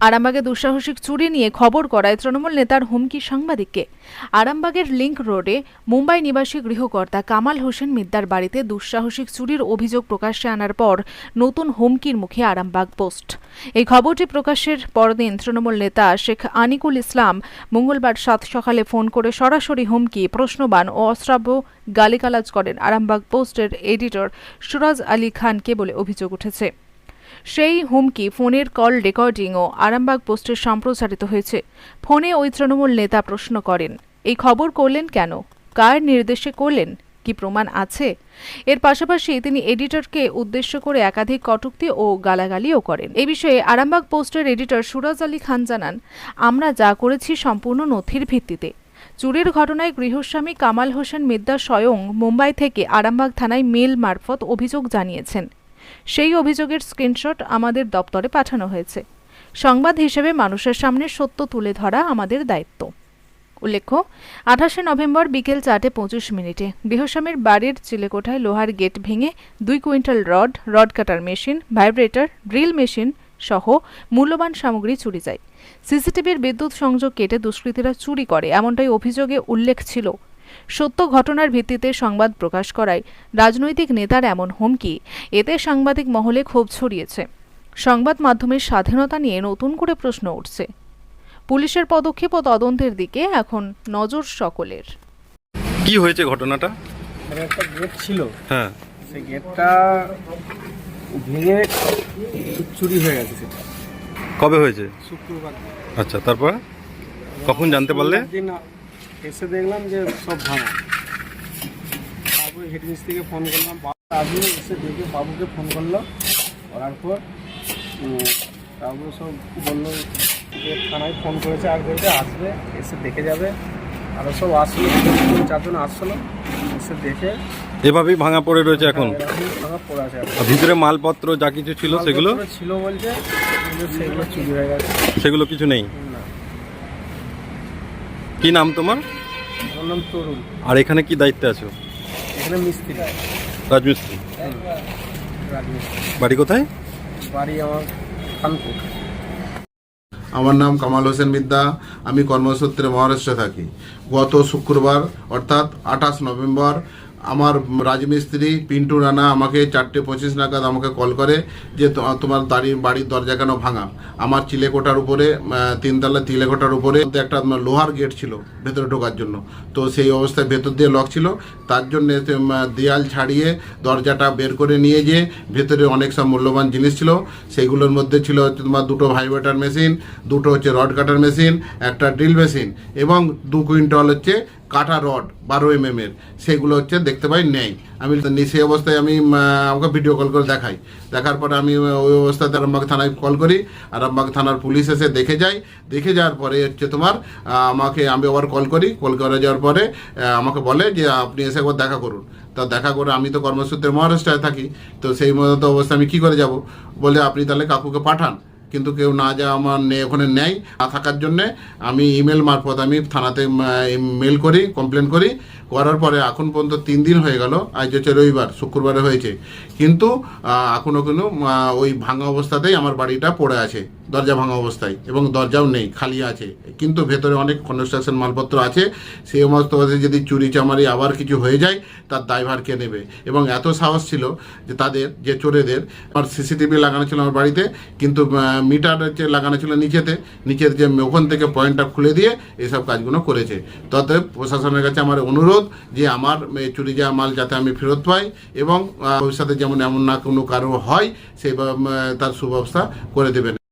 আরামবাগে দুঃসাহসিক চুরি নিয়ে খবর করায় তৃণমূল নেতার হুমকি সাংবাদিককে। আরামবাগের লিংক রোডে মুম্বাই নিবাসী গৃহকর্তা কামাল হোসেন মিদ্দার বাড়িতে দুঃসাহসিক চুরির অভিযোগ প্রকাশ্যে আনার পর নতুন হুমকির মুখে আরামবাগ পোস্ট। এই খবরটি প্রকাশের পরদিন তৃণমূল নেতা শেখ আনিকুল ইসলাম মঙ্গলবার সাত সকালে ফোন করে সরাসরি হুমকি, প্রশ্নবান ও অশ্রাব্য গালিগালাজ করেন আরামবাগ পোস্টের এডিটর সুরাজ আলী খানকে বলে অভিযোগ উঠেছে। সেই হুমকি ফোনের কল রেকর্ডিং ও আরামবাগ পোস্টে সম্প্রচারিত হয়েছে। ফোনে ওই তৃণমূল নেতা প্রশ্ন করেন, এই খবর করলেন কেন? কার নির্দেশে করলেন? কি প্রমাণ আছে? এর পাশাপাশি তিনি এডিটরকে উদ্দেশ্য করে একাধিক কটুক্তি ও গালাগালিও করেন। এ বিষয়ে আরামবাগ পোস্টের এডিটর সুরাজ আলী খান জানান, আমরা যা করেছি সম্পূর্ণ নথির ভিত্তিতে। চুরির ঘটনায় গৃহস্বামী কামাল হোসেন মিদ্দা স্বয়ং মুম্বাই থেকে আরামবাগ থানায় মেল মারফত অভিযোগ জানিয়েছেন। সেই অভিযোগের স্ক্রিনশট আমাদের দপ্তরে পাঠানো হয়েছে। সংবাদ হিসেবে মানুষের সামনে সত্য তুলে ধরা আমাদের দায়িত্ব। উল্লেখ্য, আঠাশে নভেম্বর বিকেল চারটে পঁচিশ মিনিটে গৃহস্বামীর বাড়ির চিলেকোঠায় লোহার গেট ভেঙে দুই quintal rod rod cutter machine, vibrator, drill machine সহ মূল্যবান সামগ্রী চুরি যায়। সিসিটিভির বিদ্যুৎ সংযোগ কেটে দুষ্কৃতীরা চুরি করে, এমনটাই অভিযোগে উল্লেখ ছিল সত্য ঘটনার ভিত্তিতে সংবাদ প্রকাশ করায় রাজনৈতিক নেতার এমন হুমকি। এতে সাংবাদিক মহলে ক্ষোভ ছড়িয়েছে। সংবাদ মাধ্যমের স্বাধীনতা নিয়ে নতুন করে প্রশ্ন উঠছে। পুলিশের পদক্ষেপ ও তদন্তের দিকে এখন নজর সকলের। কি হয়েছে ঘটনাটা? একটা গেট ছিল। হ্যাঁ। সেই গেটটা ভেঙে চুরি হয়ে গেছে সেটা। কবে হয়েছে? শুক্রবার আচ্ছা তারপর? কখন জানতে পারলে? এসে দেখলাম যে সব ভাঙা। তারপরে হেড মিস্ত্রিকে ফোন করলাম বাবু আসলে এসে দেখে বাবুকে ফোন করল করার পর তারপরে সব বলল যে থানায় ফোন করেছে আর করেছে আসবে এসে দেখে যাবে। আরও সব আসলো চারজন আসলো এসে দেখে এভাবেই ভাঙা পড়ে রয়েছে এখন? ভাঙা পড়ে আছে এখন। আর ভিতরে মালপত্র যা কিছু ছিল সেগুলো? মালপত্র ছিল বলছে কিন্তু সেগুলো চুরি হয়ে গেছে। সেগুলো কিছু নেই? কি নাম তোমার? আমার নাম তরুণ। আর এখানে কি দায়িত্বে আছো? এখানে মিস্ত্রি। রাজমিস্ত্রি। রাজমিস্ত্রি। বাড়ি কোথায়? বাড়ি আমার খানপুর। আমার নাম কামাল হোসেন বিদ্যা। আমি কর্মসূত্রে মহারাষ্ট্রে থাকি। গত শুক্রবার অর্থাৎ আঠাশ নভেম্বর আমার রাজমিস্ত্রি, পিন্টু রানা আমাকে চারটে পঁচিশ নাগাদ আমাকে কল করে যে তোমার দাড়ি, বাড়ির দরজা কেন ভাঙা? আমার চিলেকোটার উপরে তিনতলা চিলেকোটার উপরে একটা লোহার গেট ছিল ভেতরে ঢোকার জন্য। তো সেই অবস্থায় ভেতর দিয়ে লক ছিল। তার জন্য দেয়াল ছাড়িয়ে দরজাটা বের করে নিয়ে যেয়ে ভেতরে অনেক সব মূল্যবান জিনিস ছিল। সেইগুলোর মধ্যে ছিল হচ্ছে তোমার দুটো ভাইব্রেটার মেশিন দুটো হচ্ছে রড কাটার মেশিন একটা ড্রিল মেশিন এবং দু কুইন্টাল হচ্ছে কাটা রড বারো এম এর, সেগুলো হচ্ছে দেখতে পাই নেই। আমি সেই অবস্থায় আমি আমাকে ভিডিও কল করে দেখাই। দেখার পরে আমি ওই অবস্থাতে আরামবাগ থানায় কল করি। আরামবাগ থানার পুলিশ এসে দেখে যায়। দেখে যাওয়ার পরে হচ্ছে তোমার আমাকে আমি আবার কল করি। কল করে যাওয়ার পরে আমাকে বলে যে আপনি এসে একবার দেখা করুন। তা দেখা করে আমি তো কর্মসূত্রে মহারাষ্ট্রে থাকি। তো সেই মতো অবস্থা আমি কি করে যাব? বলে আপনি তাহলে কাকুকে পাঠান। কিন্তু কেউ না যা আমার ওখানে নেয়। না থাকার জন্যে আমি ইমেল মারফত আমি থানাতে মেল করি কমপ্লেন করি। করার পরে এখন পর্যন্ত তিন দিন হয়ে গেল। আজ হচ্ছে রবিবার শুক্রবারে হয়েছে। কিন্তু আহ, এখনও কোনো ওই ভাঙা অবস্থাতেই আমার বাড়িটা পড়ে আছে। দরজা ভাঙা অবস্থায় এবং দরজাও নেই খালি আছে। কিন্তু ভেতরে অনেক কনস্ট্রাকশন মালপত্র আছে। সেই সমস্ত যদি চুরি চামারি আবার কিছু হয়ে যায় তার দায়ভার কে নেবে? এবং এত সাহস ছিল যে তাদের যে চোরেদের আমার সিসিটিভি লাগানো ছিল আমার বাড়িতে। কিন্তু মিটার হচ্ছে লাগানো ছিল নিচেতে। নিচের যে ওখান থেকে পয়েন্টটা খুলে দিয়ে এইসব কাজগুলো করেছে। ততএব প্রশাসনের কাছে আমার অনুরোধ যে আমার চুরি যাওয়া মাল যাতে আমি ফেরত পাই এবং ভবিষ্যতে যেমন এমন না কোনো কারও হয় সেই তার সুব্যবস্থা করে দেবেন।